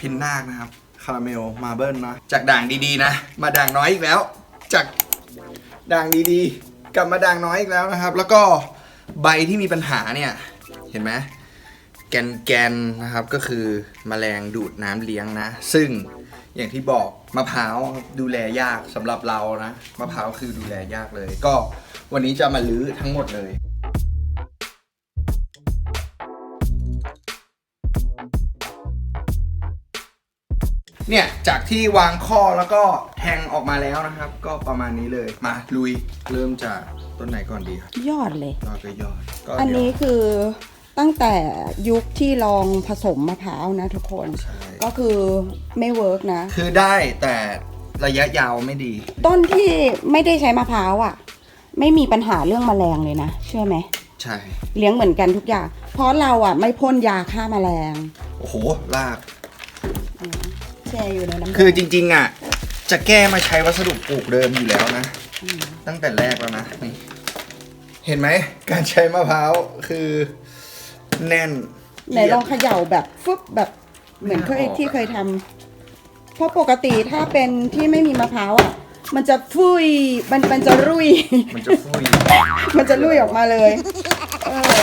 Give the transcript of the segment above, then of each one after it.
พินนาคนะครับ คาราเมล มาเบิลนะ จากด่างดีๆนะ มาด่างน้อยอีกแล้ว จากด่างดีๆ กลับมาด่างน้อยอีกแล้วนะครับ แล้วก็ใบที่มีปัญหาเนี่ย เห็นไหมแกนแกนๆนะครับก็คือมแมลงดูดน้ำเลี้ยงนะ ซึ่งอย่างที่บอกมะพร้าวดูแลยากสำหรับเรานะมะพร้าวคือดูแลยากเลย ก็วันนี้จะมาลื้อทั้งหมดเลย เนี่ยจากที่วางข้อแล้วก็แทงออกมาแล้วนะครับ ก็ประมาณนี้เลยมาลุยเริ่มจากต้นไหนก่อนดีครับยอดเลย ยอดก็ยอดก็อันนี้เดี๋ยว คือตั้งแต่ยุคที่ลองผสมมะพร้าวนะทุกคน ใช่ ก็คือไม่เวิร์กนะ คือได้แต่ระยะยาวไม่ดี ต้นที่ไม่ได้ใช้มะพร้าวอะ ไม่มีปัญหาเรื่องแมลงเลยนะ เชื่อไหม ใช่ เลี้ยงเหมือนกันทุกอย่าง เพราะเราอะไม่พ่นยาฆ่าแมลง โอ้โหลาก แช่อยู่ในน้ำแดงคือจริงๆอะจะแก้มาใช้วัสดุปลูกเดิมอยู่แล้วนะตั้งแต่แรกแล้วนะนี่เห็นไหม การใช้มะพร้าวคือแน่นไหนลองเขย่าแบบฟึบแบบเหมือนเคยไม่ออกที่เคยทำเพราะปกติถ้าเป็นที่ไม่มีมะพร้าวอะ มันจะฟุยมันมันจะรุ่ย มันจะฟุ้ยมันจะลุยออกมาเลย เออ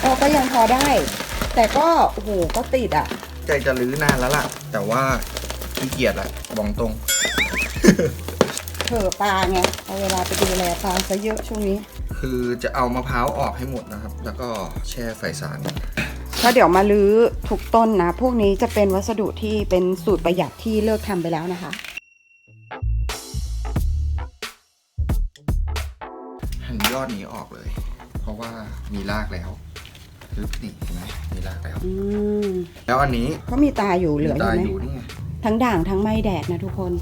เออก็ยังพอได้ แต่ก็ โอ้โห ก็ติดอะ ใจจะรื้อนานแล้วล่ะ แต่ว่าขี้เกียจอะบอกตรงเผลอปลาไงเอาเวลาไปดูแลปลาซะเยอะช่วงนี้ คือจะเอามะพร้าวออกให้หมดนะครับ แล้วก็แช่ไฟสารก็เดี๋ยวมาลื้อทุกต้นนะ พวกนี้จะเป็นวัสดุที่เป็นสูตรประหยัดที่เลิกทำไปแล้วนะคะ หั่นยอดนี้ออกเลย เพราะว่ามีรากแล้ว ลึกนี่เห็นไหมมีรากแล้ว อืมแล้วอันนี้เขามีตาอยู่เหลืออตายู่ไหมอยู่นี่ไงทั้งด่างทั้งไม่แดดนะทุกคน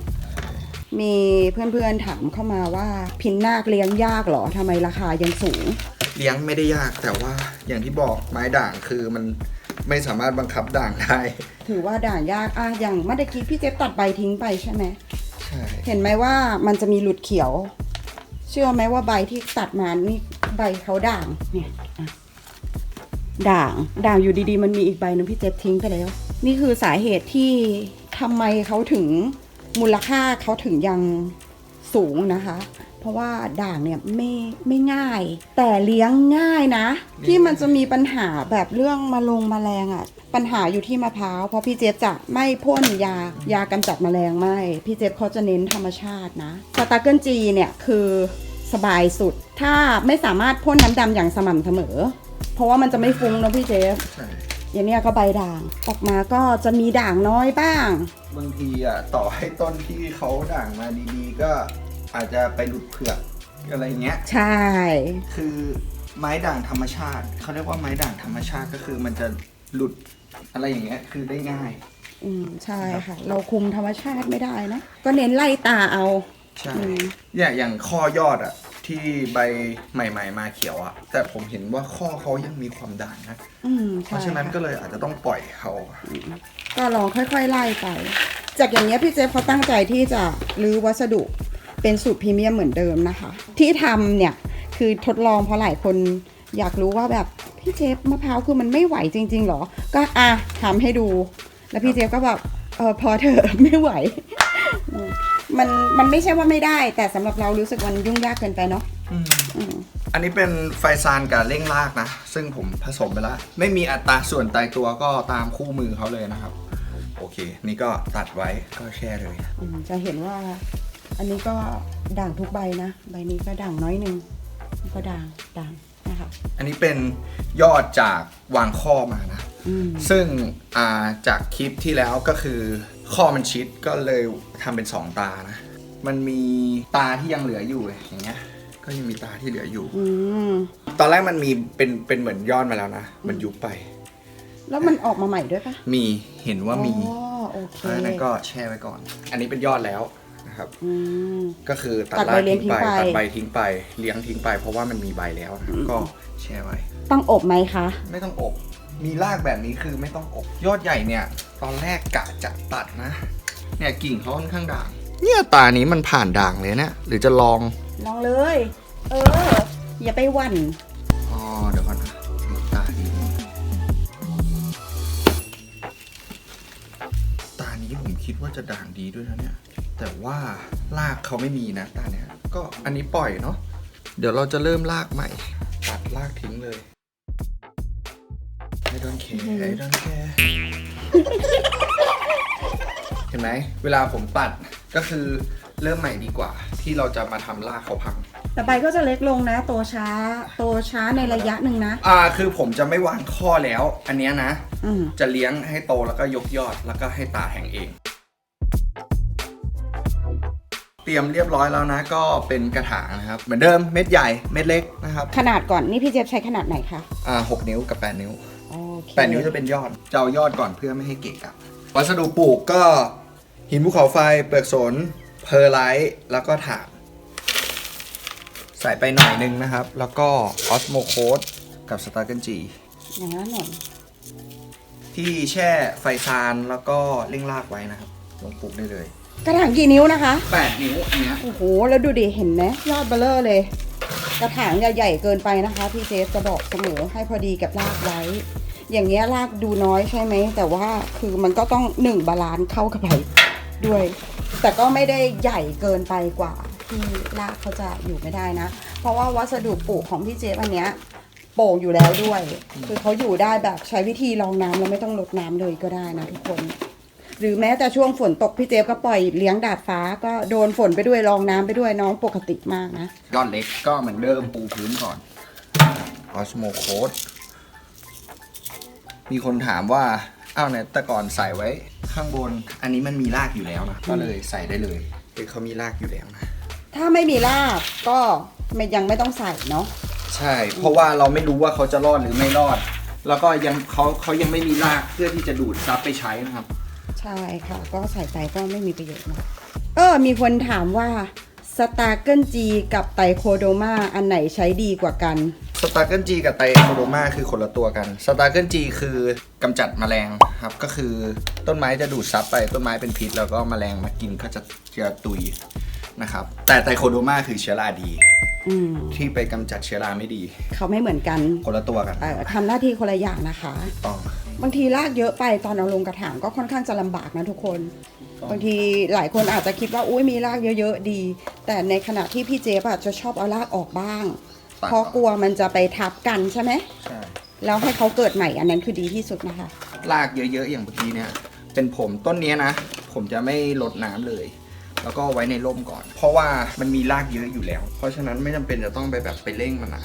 มีเพื่อนๆถามเข้ามาว่าพินนาคเลี้ยงยากเหรอทำไมราคายังสูง เลี้ยงไม่ได้ยากแต่ว่าอย่างที่บอกไม้ด่างคือมันไม่สามารถบังคับด่างได้ ถือว่าด่างยากอะอย่างเมื่อกี้พี่เจ๊ตัดใบทิ้งไปใช่ไหม ใช่ เห็นไหมว่ามันจะมีหลุดเขียว เชื่อไหมว่าใบที่ตัดมานี่ใบเขาด่างเนี่ยอะ ด่าง ด่างอยู่ดีๆ มันมีอีกใบหนึงพี่เจ็บทิ้งไปแล้ว นี่คือสาเหตุที่ทำไมเขาถึงมูลค่าเขาถึงยังสูงนะคะ เพราะว่าด่างเนี่ยไม่ไม่ง่าย แต่เลี้ยงง่ายนะ ที่มันจะมีปัญหาแบบเรื่องมาลงมแมลงอะ่ะ ปัญหาอยู่ที่มะพร้าวเพราะพี่เจฟจะไม่พ่นยายากำจัดแมลงไม่ พี่เจฟเขาจะเน้นธรรมชาตินะสตาร์เกิลจีเนี่ยคือสบายสุด ถ้าไม่สามารถพ่นน้ำดำอย่างสม่ำเสมอ เพราะว่ามันจะไม่ฟุ้งเนอะพี่เจฟ ใช่ อย่างเนี้ยก็ใบด่าง ออกมาก็จะมีด่างน้อยบ้าง บางทีอะต่อให้ต้นที่เขาด่างมาดีๆ ก็อาจจะไปหลุดเผือกอะไรเงี้ย ใช่ คือไม้ด่างธรรมชาติ เขาเรียกว่าไม้ด่างธรรมชาติก็คือมันจะหลุดอะไรอย่างเงี้ยคือได้ง่าย อืมใช่ค่ะ เราคุมธรรมชาติไม่ได้นะ ก็เน้นไล่ตาเอา ใช่ อืมเนี่ยอย่างข้อยอดอะ ที่ใบใหม่ ๆ มาเขียวอะแต่ผมเห็นว่าข้อเขายังมีความด่างนะ อืมเพราะฉะนั้นก็เลยอาจจะต้องปล่อยเขาก็ลองค่อยๆไล่ไป จากอย่างเนี้ยพี่เจฟเขาตั้งใจที่จะรื้อวัสดุเป็นสูตรพรีเมียมเหมือนเดิมนะคะ ที่ทำเนี่ยคือทดลองเพราะหลายคนอยากรู้ว่าแบบพี่เจฟมะพร้าวคือมันไม่ไหวจริง ๆ หรอ ก็อะทำให้ดู แล้วพี่เจฟก็แบบเออพอเถอะ ไม่ไหวอื มมันมันไม่ใช่ว่าไม่ได้ แต่สำหรับเรารู้สึกมันยุ่งยากเกินไปเนาะอืมอันนี้เป็นไฟซานกับเร่งรากนะ ซึ่งผมผสมไปแล้ว ไม่มีอัตราส่วนตายตัวก็ตามคู่มือเขาเลยนะครับ โอเค นี่ก็ตัดไว้ก็แช่เลย อืมจะเห็นว่า อันนี้ก็ด่างทุกใบนะ ใบนี้ก็ด่างน้อยหนึ่งก็ด่างด่างนะคะอันนี้เป็นยอดจากวางข้อมานะ อืม ซึ่งอ่าจากคลิปที่แล้วก็คือ ข้อมันชิดก็เลยทำเป็น 2 ตานะ มันมีตาที่ยังเหลืออยู่อย่างเงี้ย ก็ยังมีตาที่เหลืออยู่อืมตอนแรกมันมีเป็นเป็นเหมือนยอดมาแล้วนะ มันยุบไป แล้วมันออกมาใหม่ด้วยปะมีเห็นว่ามีอ๋อโอเคเพราะฉะนั้นก็แช่ไว้ก่อน อันนี้เป็นยอดแล้วนะครับอืมก็คือตัดตัดรากใบเลี้ยงทิ้งไปทิ้งไปตัดใบทิ้งไปเลี้ยงทิ้งไป เพราะว่ามันมีใบแล้วนะก็แช่ไว้ ต้องอบไหมคะ ไม่ต้องอบ มีรากแบบนี้คือไม่ต้องอบยอดใหญ่เนี่ย ตอนแรกกะจะตัดนะ เนี่ยกิ่งเขาค่อนข้างด่าง เนี่ยตานี้มันผ่านด่างเลยเนี่ยหรือจะลอง ลองเลย เออ อย่าไปหวั่นอ๋อเดี๋ยวก่อนนะตาดีที่ผมคิดว่าจะด่างดีด้วยนะเนี่ย แต่ว่าลากเขาไม่มีนะตาเนี่ยก็อันนี้ปล่อยเนาะเดี๋ยวเราจะเริ่มลากใหม่ ตัดลากทิ้งเลย ไอ้ดอนแคร์ไอ้ดอนแคร์เห็นไหม เวลาผมตัดก็คือเริ่มใหม่ดีกว่า ที่เราจะมาทำลากเขาพังแต่ใบก็จะเล็กลงนะ โตช้า โตช้าในระยะหนึ่งนะ อ่าคือผมจะไม่วางข้อแล้ว อันเนี้ยนะ อืมจะเลี้ยงให้โตแล้วก็ยกยอดแล้วก็ให้ตาแห่งเอง เตรียมเรียบร้อยแล้วนะ ก็เป็นกระถางนะครับ เหมือนเดิมเม็ดใหญ่เม็ดเล็กนะครับขนาดก่อนนี่พี่เจฟใช้ขนาดไหนคะ อ่าหกนิ้วกับ 8 นิ้ว โอเค8นิ้วจะเป็นยอดจะเอายอดก่อนเพื่อไม่ให้เกะกะวัสดุปลูกก็หินภูเขาไฟเปลือกสนเพอร์ไลท์แล้วก็ถ่านใส่ไปหน่อยนึงนะครับ แล้วก็ออสโมโคดกับสตาร์เกิลจีอย่างนั้นหน่อยที่แช่ไฟซานแล้วก็เร่งรากไว้นะครับ ลงปลูกได้เลย กระถางกี่นิ้วนะคะ 8 นิ้วอันเนี้ยโอ้โห แล้วดูดิเห็นไหมยอดเบลเลอร์เลย กระถางใหญ่ๆเกินไปนะคะ พี่เจฟจะบอกเสมอให้พอดีกับรากไว้ อย่างเงี้ยรากดูน้อยใช่ไหม แต่ว่าคือมันก็ต้องหนึ่งบาลานซ์เข้ากับไปด้วย แต่ก็ไม่ได้ใหญ่เกินไปกว่าที่รากเขาจะอยู่ไม่ได้นะ เพราะว่าวัสดุปลูกของพี่เจฟอันเนี้ยโป่งอยู่แล้วด้วย คือเขาอยู่ได้แบบใช้วิธีรองน้ำแล้วไม่ต้องลดน้ำเลยก็ได้นะทุกคน หรือแม้แต่ช่วงฝนตกพี่เจฟก็ปล่อยเลี้ยงดาดฟ้าก็โดนฝนไปด้วยรองน้ำไปด้วยน้องปกติมากนะยอดเล็กก็เหมือนเดิมปูพื้นก่อนออสโมโคด มีคนถามว่าอ้าวเนี่ยแต่ก่อนใส่ไว้ข้างบน อันนี้มันมีรากอยู่แล้วนะ ก็เลยใส่ได้เลยคือเขามีรากอยู่แล้วนะ ถ้าไม่มีรากก็ไม่ยังไม่ต้องใส่เนาะใช่ เพราะว่าเราไม่รู้ว่าเขาจะรอดหรือไม่รอด แล้วก็ยังเขาเขายังไม่มีรากเพื่อที่จะดูดซับไปใช้นะครับ ใช่ค่ะ ก็ใส่ไปก็ไม่มีประโยชน์นะเออมีคนถามว่า สตาร์เกิลจีกับไตโคโดมาอันไหนใช้ดีกว่ากัน สตาร์เกิลจีกับไตโคโดมาคือคนละตัวกัน สตาร์เกิลจีคือกำจัดแมลงครับ ก็คือต้นไม้จะดูดซับไปต้นไม้เป็นพิษ แล้วก็แมลงมากินก็จะจะตุยนะครับ แต่ไตโคโดมาคือเชื้อราดี อืมที่ไปกำจัดเชื้อราไม่ดี เขาไม่เหมือนกันคนละตัวกันเอ่อทำหน้าที่คนละอย่างนะคะ ต้อง บางทีรากเยอะไปตอนเอาลงกระถางก็ค่อนข้างจะลำบากนะทุกคน บางทีหลายคนอาจจะคิดว่าอุ้ยมีรากเยอะๆดี แต่ในขณะที่พี่เจฟอะจะชอบเอารากออกบ้าง ตัดเพราะกลัวมันจะไปทับกันใช่ไหมใช่แล้วให้เขาเกิดใหม่อันนั้นคือดีที่สุดนะคะ รากเยอะๆอย่างเมื่อกี้เนี่ย เป็นผมต้นเนี้ยนะ ผมจะไม่ลดน้ำเลย แล้วก็ไว้ในร่มก่อน เพราะว่ามันมีรากเยอะอยู่แล้ว เพราะฉะนั้นไม่จำเป็นจะต้องไปแบบไปเร่งมันนะ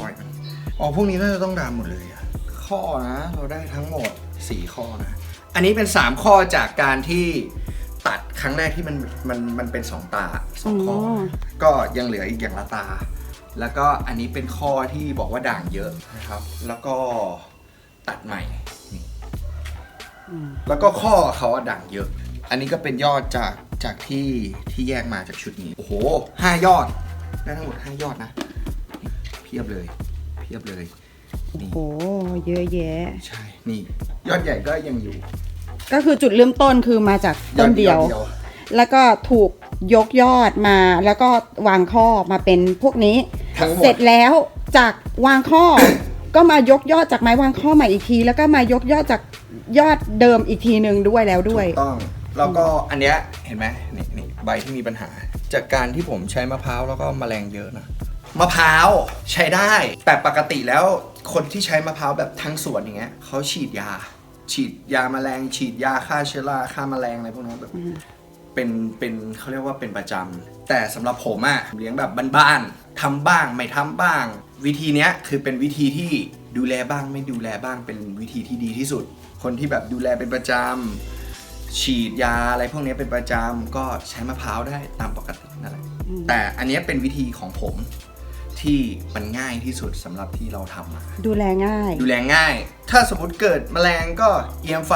ปล่อยมันอ๋อพวกนี้น่าจะต้องดามหมดเลยอะ ข้อนะ เราได้ทั้งหมด 4 ข้อนะ อันนี้เป็น 3 ข้อจากการที่ตัดครั้งแรกที่มันมันมันเป็น 2 ตาสองข้อออก็ยังเหลืออีกอย่างละตา แล้วก็อันนี้เป็นข้อที่บอกว่าด่างเยอะนะครับ แล้วก็ตัดใหม่นี่อืมแล้วก็ข้อเขาอะด่างเยอะ อันนี้ก็เป็นยอดจากจากที่ที่แยกมาจากชุดนี้ โอ้โหห้ายอด ได้ทั้งหมดห้ายอดนะ เพียบเลย เพียบเลย นี่โอ้เยอะแยะ ใช่ นี่ ยอดใหญ่ก็ยังอยู่ก็คือจุดเริ่มต้นคือมาจากต้นเดียวอแล้วก็ถูกยกยอดมา แล้วก็วางข้อมาเป็นพวกนี้ ทั้งหมเสร็ดจแล้วจากวางข้อ ก็มายกยอดจากไม้วางข้อใหม่อีกที แล้วก็มายกยอดจากยอดเดิมอีกทีหนึ่งด้วยแล้วด้วย ถูกต้อง แล้วก็อันเนี้ยเห็นไหมนี่นี่ใบที่มีปัญหา จากการที่ผมใช้มะพร้าวแล้วก็แมลงเยอะนะ มะพร้าวใช้ได้ แต่ปกติแล้ว คนที่ใช้มะพร้าวแบบทั้งสวนอย่างเงี้ยเขาฉีดยา ฉีดยาแมลง ฉีดยาฆ่าเชื้อราฆ่าแมลงอะไรพวกนั้นแบบเป็นเป็นเขาเรียกว่าเป็นประจำแต่สำหรับผมอะเลี้ยงแบบบ้านๆทำบ้างไม่ทำบ้าง วิธีเนี้ยคือเป็นวิธีที่ดูแลบ้างไม่ดูแลบ้างเป็นวิธีที่ดีที่สุด คนที่แบบดูแลเป็นประจำฉีดยาอะไรพวกเนี้ยเป็นประจำก็ใช้มะพร้าวได้ตามปกตินั่นแหละอืมแต่อันเนี้ยเป็นวิธีของผม ที่มันง่ายที่สุดสำหรับที่เราทำมาดูแลง่าย ดูแลง่าย ถ้าสมมติเกิดแมลงก็ EM ไฟ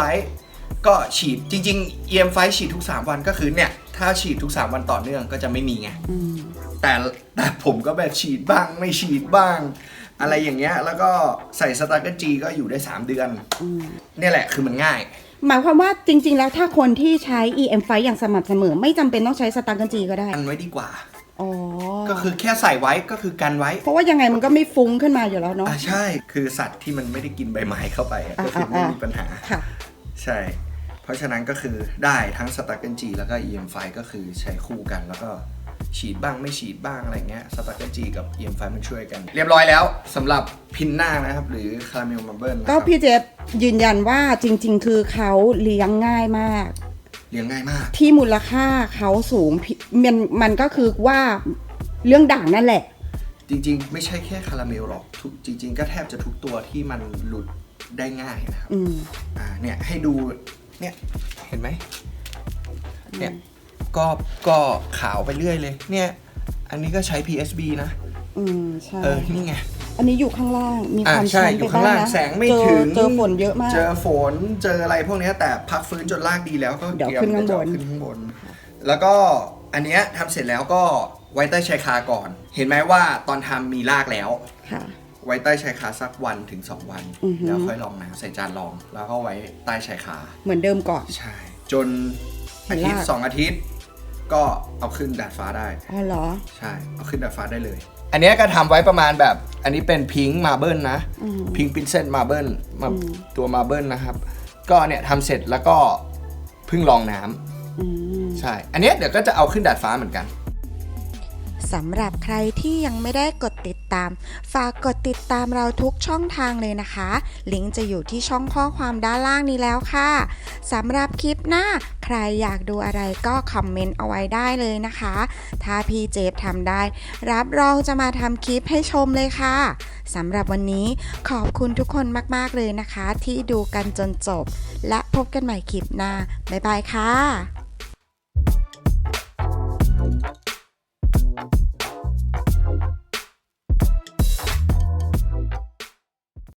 ก็ฉีดจริงๆ EM ไฟฉีดทุก 3 วันก็คือเนี่ย ถ้าฉีดทุก 3 วันต่อเนื่องก็จะไม่มีไงอืมแต่แต่ผมก็แบบฉีดบ้างไม่ฉีดบ้าง อะไรอย่างเงี้ยแล้วก็ใส่สตาร์เกิลจีก็อยู่ได้ 3 เดือน อืมเนี่ยแหละคือมันง่าย หมายความว่าจริง ๆ แล้วถ้าคนที่ใช้ EM ไฟอย่างสม่ำเสมอ ไม่จำเป็นต้องใช้สตางกันจีก็ได้ อันไว้ดีกว่า อ๋อก็คือแค่ใส่ไว้ก็คือกันไว้เพราะว่ายังไงมันก็ไม่ฟุ้งขึ้นมาอยู่แล้วเนาะอ่าใช่คือสัตว์ที่มันไม่ได้กินใบไม้เข้าไปอะก็คือไม่มีปัญหาค่ะ ใช่ เพราะฉะนั้นก็คือได้ทั้งสตาร์เกนจีแล้วก็ EM5 ก็คือใช้คู่กันแล้วก็ฉีดบ้างไม่ฉีดบ้างอะไรเงี้ยสตาร์เกนจีกับ EM5 มันช่วยกัน เรียบร้อยแล้วสำหรับพินหน้านะครับ หรือคาราเมลมาเบิลนะคก็รับพี่เจฟยืนยันว่าจริง ๆ คือเขาเลี้ยงง่ายมาก เลี้ยงง่ายมาก ที่มูลค่าเขาสูงพี่มันมันก็คือว่าเรื่องด่างนั่นแหละ จริงๆ ไม่ใช่แค่คาราเมลหรอกทุกจริง ๆ ก็แทบจะทุกตัวที่มันหลุดได้ง่ายนะครับอืมอ่าเนี่ยให้ดูเนี่ยเห็นไหมเนี่ยก็ก็ขาวไปเรื่อยเลย เนี่ย อันนี้ก็ใช้ PSB นะ อืมใช่ เออ นี่ไง อันนี้อยู่ข้างล่างมีคอ่าวามใช่ชื้นอไปยู่ข้างบ้างล่างนะแสงไม่เจอถึงเจอฝนเยอะมาก เจอฝนเจออะไรพวกเนี้ยแต่พักฟื้นจนลากดีแล้วก็เดี๋ยวตรีมขึ้นข้างบน จะเอขึ้นข้างบน แล้วก็อันเนี้ยทำเสร็จแล้วก็ไว้ใต้ชายคาก่อน เห็นไหมว่าตอนทำมีรากแล้ว ค่ะ ไว้ใต้ชายคาสักวันถึง2วัน อือฮึแล้วค่อยลองน้ำใส่จานรอง แล้วก็ไว้ใต้ชายคา เหมือนเดิมก่อน ใช่ จนเห็อานรากทิตย์สองอาทิตย์ ก็เอาขึ้นดาดฟ้าได้ อ๋อเหรอ ใช่ เอาขึ้นดาดฟ้าได้เลย อันเนี้ยก็ทำไว้ประมาณแบบ อันนี้เป็นพิงค์มาเบิลนะอืม พิงค์ปินเซนมาเบิลมาอืมตัวมาเบิลนะครับ ก็เนี่ยทำเสร็จแล้วก็เพิ่งลองน้ำอืม ใช่ อันเนี้ยเดี๋ยวก็จะเอาขึ้นดาดฟ้าเหมือนกัน สำหรับใครที่ยังไม่ได้กดติดตาม ฝากกดติดตามเราทุกช่องทางเลยนะคะ ลิงก์จะอยู่ที่ช่องข้อความด้านล่างนี้แล้วค่ะสำหรับคลิปหน้า ใครอยากดูอะไรก็คอมเมนต์เอาไว้ได้เลยนะคะ ถ้าพี่เจฟทำได้ รับรองจะมาทำคลิปให้ชมเลยค่ะสำหรับวันนี้ขอบคุณทุกคนมากๆเลยนะคะ ที่ดูกันจนจบ และพบกันใหม่คลิปหน้าบ๊ายบายค่ะ